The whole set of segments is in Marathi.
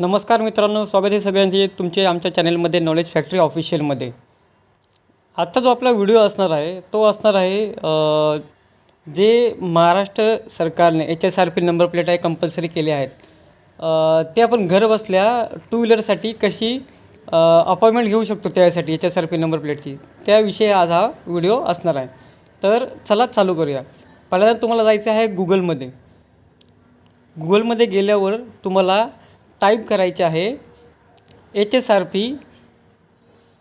नमस्कार मित्रांनो स्वागत आहे सगळ्यांचे तुमचे आमच्या चॅनलमध्ये नॉलेज फॅक्टरी ऑफिशियलमध्ये. आत्ता जो आपला व्हिडिओ असणार आहे तो असणार आहे जे महाराष्ट्र सरकारने H S R P number plate आहे कंपल्सरी केले आहेत. ते आपण घर बसल्या टू व्हीलरसाठी कशी अपॉइंटमेंट घेऊ शकतो त्यासाठी H S R P number प्लेटची त्याविषयी आज हा व्हिडिओ असणार आहे. तर चला चालू करूया. पहिल्यांदा तुम्हाला जायचं आहे गुगलमध्ये गुगलमध्ये गेल्यावर तुम्हाला टाईप करायचे आहे. H S R P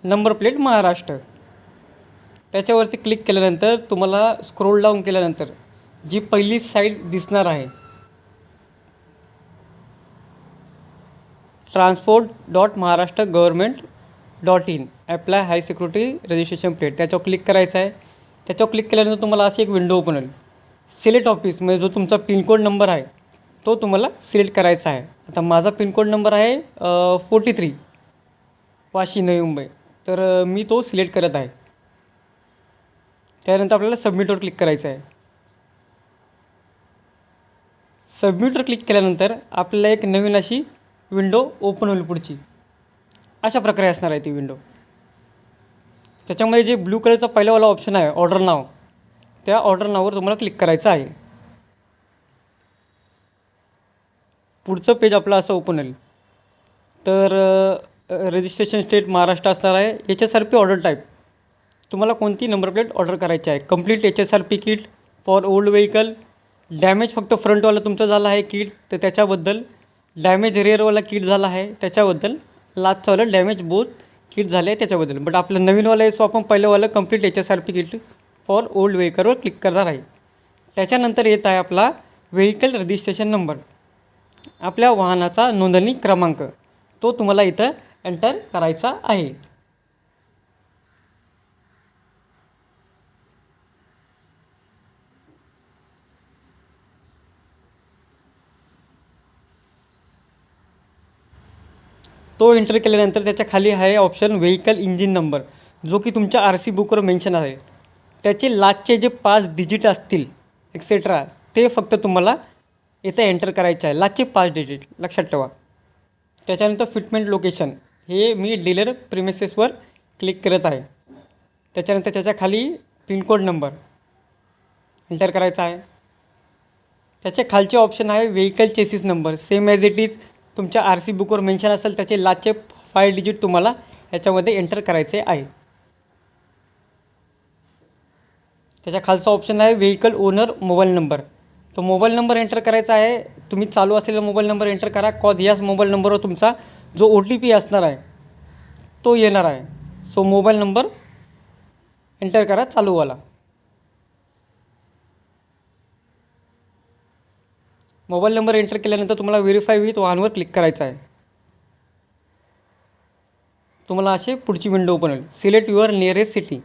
number plate Maharashtra. त्याच्यावरती क्लिक केल्यानंतर तुम्हाला स्क्रोल डाऊन केल्यानंतर जी पहिली साईट दिसणार आहे. Transport dot Maharashtra government dot in. Apply high security registration plate त्याच्यावर क्लिक करायचं आहे. त्याच्यावर क्लिक केल्यानंतर तुम्हाला अशी एक विंडो ओपन होईल. सिलेक्ट ऑफिस म्हणजे जो तुमचा पिनकोड नंबर आहे. तो तुम्हाला सिलेक्ट करायचा आहे. आता माझा पिनकोड नंबर आहे फोर्टी थ्री वाशी नवी मुंबई. तर मी तो सिलेक्ट करत आहे. त्यानंतर आपल्याला सबमिटवर क्लिक करायचं आहे. सबमिटवर क्लिक केल्यानंतर आपल्याला एक नवीन अशी विंडो ओपन होईल पुढची. अशा प्रकारे असणार आहे ती विंडो त्याच्यामध्ये जे ब्लू कलरचा पहिलावाला ऑप्शन आहे ऑर्डर नाव त्या ऑर्डर नावावर तुम्हाला क्लिक करायचं आहे. पुढचं पेज आपलं असं ओपन होईल. तर रजिस्ट्रेशन स्टेट महाराष्ट्र असणार आहे. H S R P order type तुम्हाला कोणती नंबर प्लेट ऑर्डर करायची आहे? Complete H S R P kit for old vehicle damage फक्त फ्रंटवाला तुमचं झालं आहे किट तर त्याच्याबद्दल डॅमेज रिअरवाला किट झाला आहे. त्याच्याबद्दल लास्टचावालं डॅमेज बोथ किट झाले आहे त्याच्याबद्दल. बट आपलं नवीनवालं आहे सो आपण पहिलंवालं complete H S R P kit for old व्हेकलवर click करणार आहे. त्याच्यानंतर येत आहे आपला व्हेकल रजिस्ट्रेशन नंबर आपल्या वाहनाचा नोंदणी क्रमांक. तो तुम्हाला इथं एंटर करायचा आहे. तो एंटर केल्यानंतर त्याच्याखाली आहे ऑप्शन व्हेकल इंजिन नंबर जो की तुमच्या आर सी बुकवर मेन्शन आहे. त्याचे लास्टचे जे पाच डिजिट असतील एक्सेट्रा ते फक्त तुम्हाला इथं एंटर करायचं आहे. लास्टचे पाच डिजिट लक्षात ठेवा. त्याच्यानंतर फिटमेंट लोकेशन हे मी डीलर प्रिमेसेसवर क्लिक करत आहे. त्याच्यानंतर त्याच्याखाली पिनकोड नंबर एंटर करायचा आहे. त्याच्या खालचे ऑप्शन आहे vehicle chassis number same as it is तुमच्या आर सी बुकवर मेन्शन असेल त्याचे लास्टचे फाय डिजिट तुम्हाला याच्यामध्ये एंटर करायचे आहे. त्याच्या खालचा ऑप्शन आहे व्हेकल ओनर मोबाईल नंबर तो मोबाईल नंबर एंटर करायचा आहे. तुम्ही चालू असलेला मोबाईल नंबर एंटर करा. कॉज याच मोबाईल नंबरवर तुमचा जो ओ टी पी असणार आहे तो येणार आहे. सो मोबाईल नंबर एंटर करा चालूवाला. मोबाईल नंबर एंटर केल्यानंतर तुम्हाला व्हेरीफाय विथ वाहनवर क्लिक करायचं आहे. तुम्हाला असे पुढची विंडो ओपन होईल. Select your nearest city.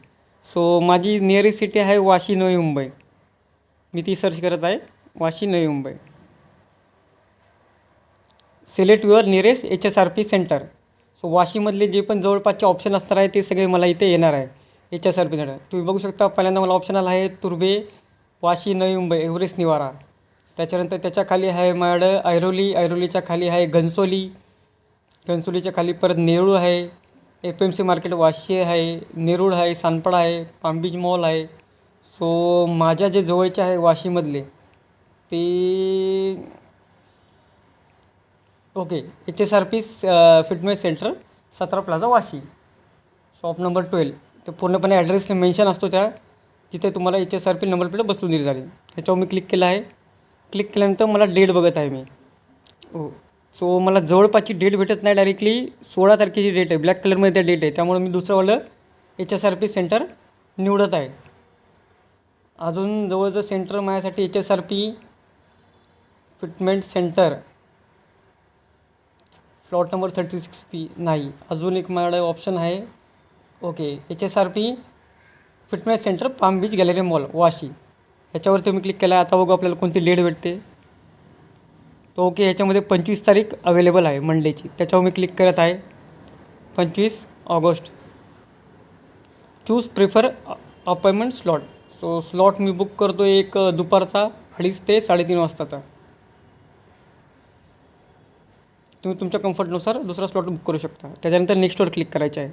So माझी नियरेस्ट सिटी आहे वाशी नवी मुंबई. मी ती सर्च करत आहे. Vashi Navi Mumbai. Select your nearest H S R P centre. So वाशीमधले जे पण जवळपासचे ऑप्शन असणार आहे ते सगळे मला इथे येणार आहे H S R P centre तुम्ही बघू शकता पहिल्यांदा मला ऑप्शन आला आहे तुर्बे वाशी नवी मुंबई एव्हरेस्ट निवारा. त्याच्यानंतर त्याच्याखाली आहे माझ्याकडं ऐरोली ऐरोलीच्या खाली आहे घनसोली घनसोलीच्या खाली परत नेरूळ आहे F M C market Vashi आहे नेरूळ आहे सानपाडा आहे पामबीच मॉल आहे. सो माझ्या जे जवळचे आहे वाशीमधले ते okay H S R P fitness centre सतरा plaza Vashi. Shop number twelve ते पूर्णपणे ॲड्रेस मेन्शन असतो त्या तिथे तुम्हाला H S R P number plate बसवून दिली जाईल त्याच्यावर मी क्लिक केलं आहे. क्लिक केल्यानंतर मला डेट बघत आहे मी. हो. सो मला जवळपासची डेट भेटत नाही डायरेक्टली सोळा तारखेची डेट आहे. ब्लॅक कलरमध्ये त्या डेट आहे. त्यामुळे मी दुसरंवालं H S R P centre निवडत आहे. अजून जवळचं सेंटर माझ्यासाठी H S R P fitment centre slot number thirty six P नाही. अजून एक माझ्याकडे ऑप्शन आहे. Okay H S R P fitness centre Palm Beach Gallery Mall Vashi ह्याच्यावर मी क्लिक केला आता बघू आपल्याला कोणती लेट भेटते. तो ओके ह्याच्यामध्ये पंचवीस तारीख अवेलेबल आहे मंडेची त्याच्यावर मी क्लिक करत आहे. पंचवीस August. Choose prefer appointment slot so slot मी बुक करतो एक दुपारचा अडीच ते साडेतीन वाजताचा. तुम्ही तुमच्या कम्फर्टनुसार दुसरा स्लॉट बुक करू शकता. त्याच्यानंतर नेक्स्टवर क्लिक करायचं आहे.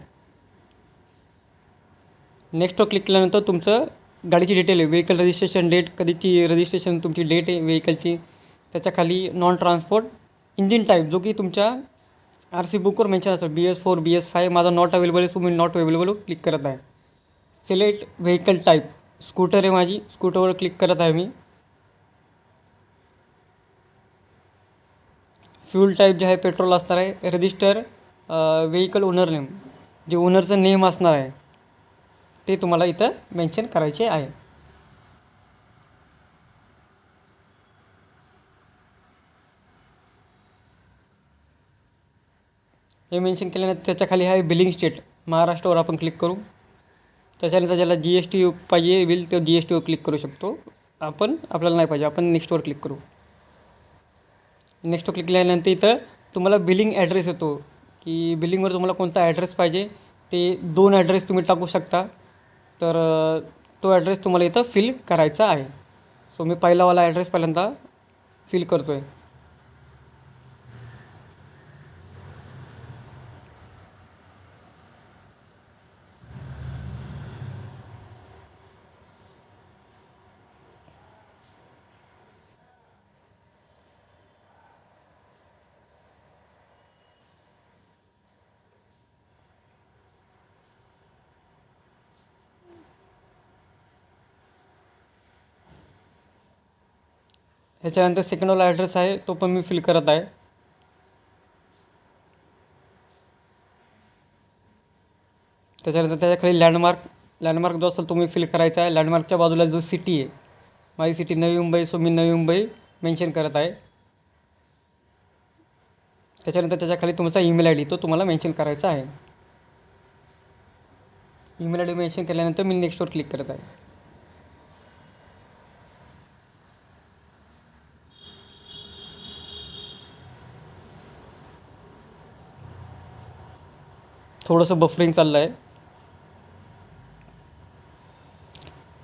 नेक्स्टवर क्लिक केल्यानंतर तुमचं गाडीची डिटेल आहे. व्हेकल रजिस्ट्रेशन डेट कधीची रजिस्ट्रेशन तुमची डेट आहे व्हेकलची त्याच्याखाली नॉन ट्रान्सपोर्ट इंजिन टाईप जो की तुमच्या आर सी बुकवर मेन्शन असेल B S four B S five माझा नॉट अवेलेबल आहे सो मी नॉट अवेलेबल क्लिक करत आहे. सिलेक्ट व्हेकल टाईप स्कूटर आहे माझी. स्कूटरवर क्लिक करत आहे मी. फ्यूल टाईप जे आहे पेट्रोल असणार आहे रजिस्टर व्हेकल ओनर नेम जे ओनरचं नेम असणार आहे ते तुम्हाला इथं मेन्शन करायचे आहे. हे मेन्शन केल्यानंतर त्याच्याखाली आहे बिलिंग स्टेट महाराष्ट्रावर आपण क्लिक करू. त्याच्यानंतर ज्याला जी एस टी पाहिजे बिल तो जी एस टीवर क्लिक करू शकतो. आपण आपल्याला नाही पाहिजे आपण नेक्स्टवर क्लिक करू. नेक्स्ट क्लिक केल्यानंतर इथं तुम्हाला बिलिंग ॲड्रेस येतो. की बिलिंगवर तुम्हाला कोणता ॲड्रेस पाहिजे ते दोन ॲड्रेस तुम्ही टाकू शकता. तर तो ॲड्रेस तुम्हाला इथं फिल करायचा आहे. सो मी पहिलावाला ॲड्रेस पहिल्यांदा फिल करतो आहे त्याच्यानंतर सेकंडवाला ॲड्रेस आहे तो पण मी फिल करत आहे. त्याच्यानंतर त्याच्याखाली लँडमार्क लँडमार्क जो असेल तो मी फिल करायचा आहे. लँडमार्कच्या बाजूला जो सिटी आहे माझी सिटी नवी मुंबई सो मी नवी मुंबई मेन्शन करत आहे. त्याच्यानंतर त्याच्याखाली तुमचा ईमेल आय डी तो तुम्हाला मेन्शन करायचा आहे. ईमेल आय डी मेन्शन केल्यानंतर मी नेक्स्टवर क्लिक करत आहे. थोडंसं बफरिंग चाललं आहे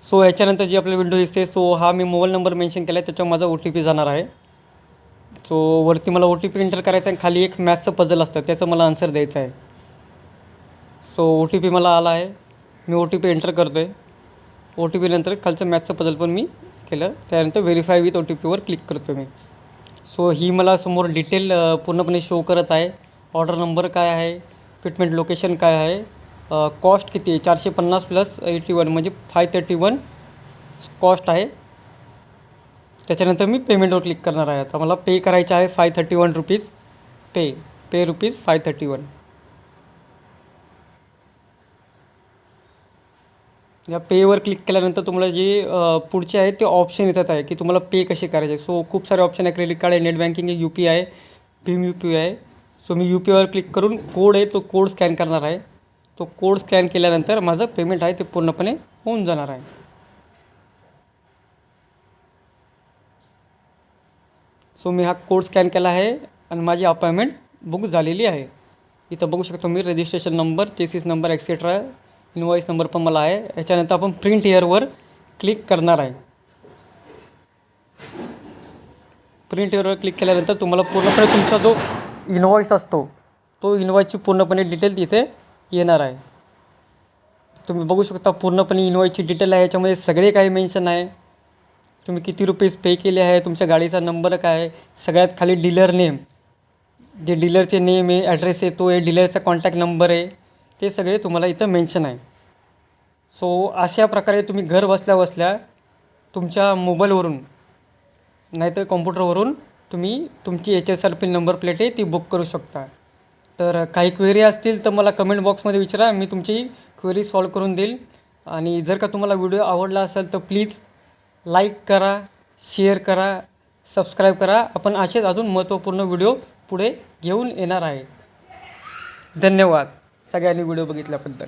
सो याच्यानंतर जी आपली विंडो दिसते सो हा मी मोबाईल नंबर मेन्शन केला आहे त्याच्यावर माझा ओ टी पी जाणार आहे. सो वरती मला ओ टी पी एंटर करायचा आहे खाली एक मॅथ्सचं पझल असतं त्याचं मला आन्सर द्यायचं आहे. सो ओ टी पी मला आला आहे. मी ओ टी पी एंटर करतो आहे ओ टी पी नंतर खालचं मॅथ्सचं पझल पण मी केलं. त्यानंतर व्हेरीफाय विथ ओ टी पीवर क्लिक करतो मी. सो ही मला समोर डिटेल पूर्णपणे शो करत आहे. ऑर्डर नंबर काय आहे? ट्रीटमेंट लोकेशन काय आहे? कॉस्ट किती आहे? चारशे पन्नास प्लस एटी वन म्हणजे फाय थर्टी वन कॉस्ट आहे. त्याच्यानंतर मी पेमेंटवर क्लिक करणार आहे. आता मला पे करायचे आहे five thirty one rupees pay pay rupees five thirty one या पेवर क्लिक केल्यानंतर तुम्हाला जे पुढचे आहे ते ऑप्शन येतात आहे की तुम्हाला पे कसे करायचे सो खूप सारे ऑप्शन आहे क्रेडिट कार्ड आहे नेट बँकिंग आहे यू पी आय भीम यू पी आय सो मी यू पी आयवर क्लिक करून कोड आहे तो कोड स्कॅन करणार आहे. तो कोड स्कॅन केल्यानंतर माझं पेमेंट आहे ते पूर्णपणे होऊन जाणार आहे. सो मी हा कोड स्कॅन केला आहे आणि माझी अपॉइंटमेंट बुक झालेली आहे. इथं बघू शकतो मी registration number chassis number etcetera invoice number पण मला आहे. याच्यानंतर आपण प्रिंट हेअरवर क्लिक करणार आहे. प्रिंट हेअरवर क्लिक केल्यानंतर तुम्हाला पूर्णपणे तुमचा जो इनवॉईस असतो. तो इनवॉईसची पूर्णपणे डिटेल तिथे येणार आहे. तुम्ही बघू शकता पूर्णपणे इनवॉईसची डिटेल आहे. याच्यामध्ये सगळे काही मेन्शन आहे. तुम्ही किती रुपीज पे केले आहे तुमच्या गाडीचा नंबर काय आहे सगळ्यात खाली डीलर नेम जे डीलरचे नेम आहे ॲड्रेस आहे तो आहे डीलरचा कॉन्टॅक्ट नंबर आहे. ते सगळे तुम्हाला इथं मेन्शन आहे. सो अशा प्रकारे तुम्ही घर बसल्या बसल्या तुमच्या मोबाईलवरून नाहीतर कॉम्प्युटरवरून तुम्ही तुमची H S R P number plate आहे ती बुक करू शकता. तर काही क्वेरी असतील तर मला कमेंट बॉक्समध्ये विचारा मी तुमची क्वेरी सॉल्व करून देईल. आणि जर का तुम्हाला व्हिडिओ आवडला असेल तर प्लीज लाईक करा शेअर करा सबस्क्राईब करा. आपण असेच अजून महत्त्वपूर्ण व्हिडिओ पुढे घेऊन येणार आहे. धन्यवाद. सगळ्यांनी व्हिडिओ बघितल्याबद्दल.